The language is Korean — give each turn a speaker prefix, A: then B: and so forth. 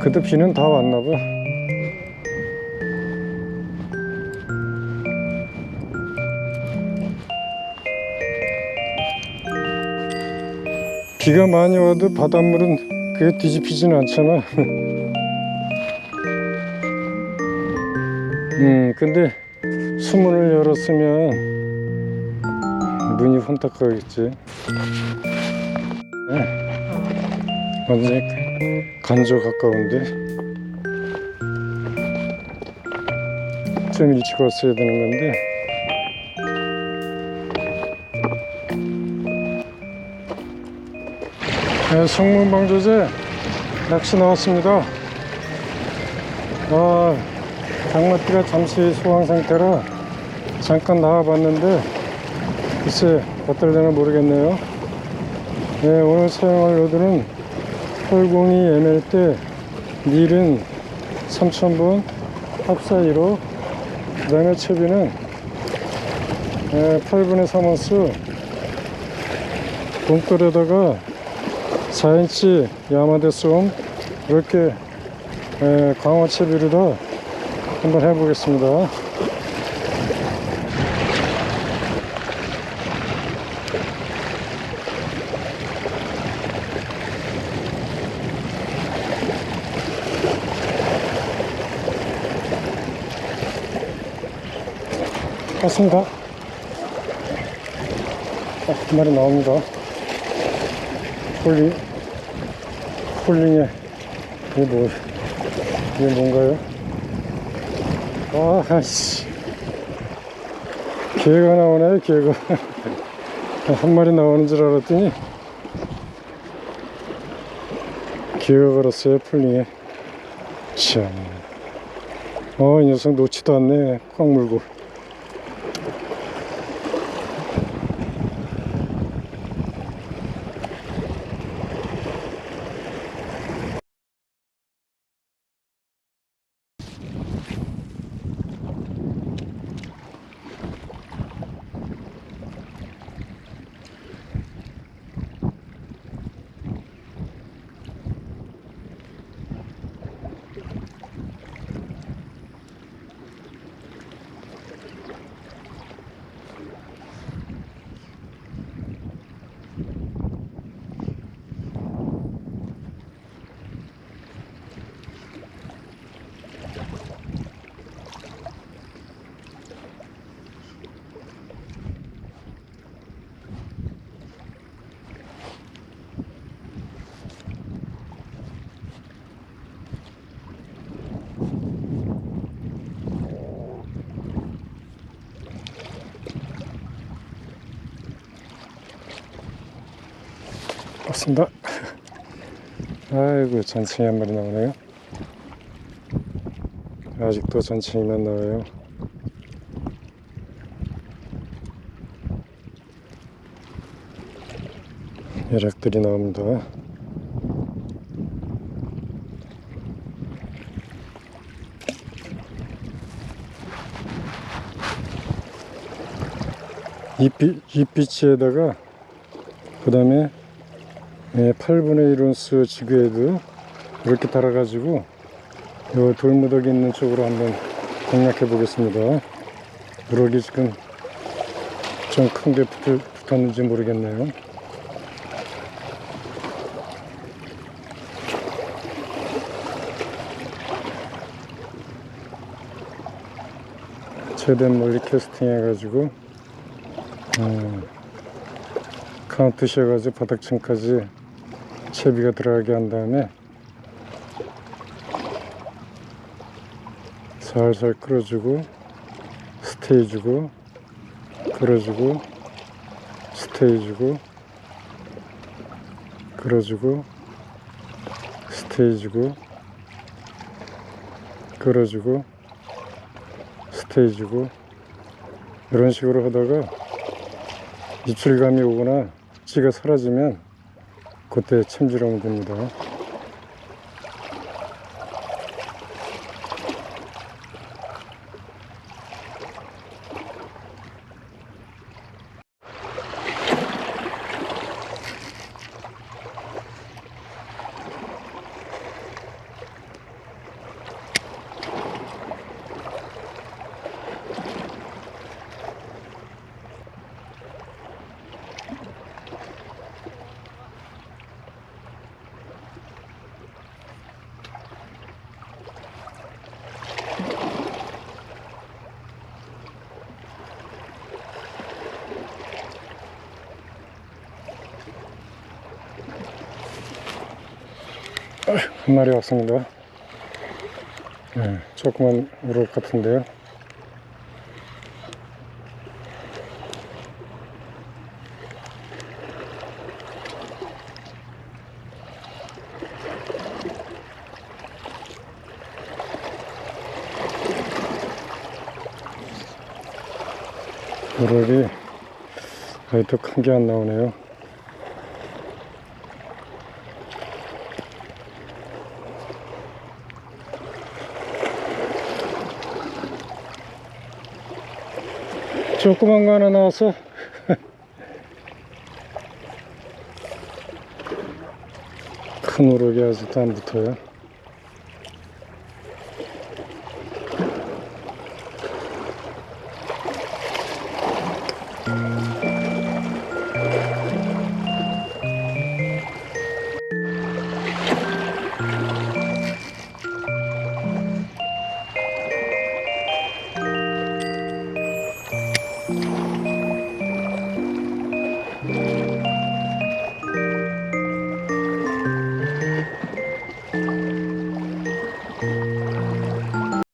A: 그래도 비는 다 왔나 봐. 비가 많이 와도 바닷물은 그게 뒤집히진 않잖아. 음, 근데 수문을 열었으면 문이 혼탁 가겠지. 네. 완전히 간저 가까운데 좀 일찍 왔어야 되는 건데. 네, 성문방조제 낚시 나왔습니다. 아 장마띠가 잠시 소강 상태라 잠깐 나와봤는데 글쎄 어떨 되나 모르겠네요. 네, 오늘 사용할 로드는 802 ML 때 닐은 3000번 합사이로 그 다음에 채비는 8분의 3원스 봉돌에다가 4인치 야마데 솜 이렇게 채비로 다 한번 해보겠습니다 맞습니다. 아, 한 마리 나옵니다. 폴링, 폴링에, 이게 뭐, 이게 뭔가요? 아, 아씨. 개가 나오네, 개가. 한 마리 나오는 줄 알았더니, 개가 걸었어요, 폴링에. 참. 어, 이 녀석 놓지도 않네, 꽉 물고. 맞습니다. 아이고 전층이 한 마리 나오네요. 아직도 전층이만 나와요. 예락들이 나옵니다. 잎빛, 잎빛에다가 그 다음에 네, 8분의 1온스 지그헤드 이렇게 달아가지고 요 돌무더기 있는 쪽으로 한번 공략해 보겠습니다. 누럭이 지금 좀 큰 게 붙었는지 모르겠네요. 최대한 멀리 캐스팅 해가지고 음, 카운트 씌워가지고 바닥층까지 채비가 들어가게 한 다음에 살살 끌어주고 스테이 주고 끌어주고 스테이 주고 끌어주고 스테이 주고 끌어주고 스테이 주고 이런 식으로 하다가 입술감이 오거나 찌가 사라지면 그때 챔질하면 됩니다. 한 마리 왔습니다. 네, 조그만 우럭 같은데요. 우럭이 더큰게 안 나오네요. 조그만 거 하나 나왔어 큰 오르기 아직도 안 붙어요 음.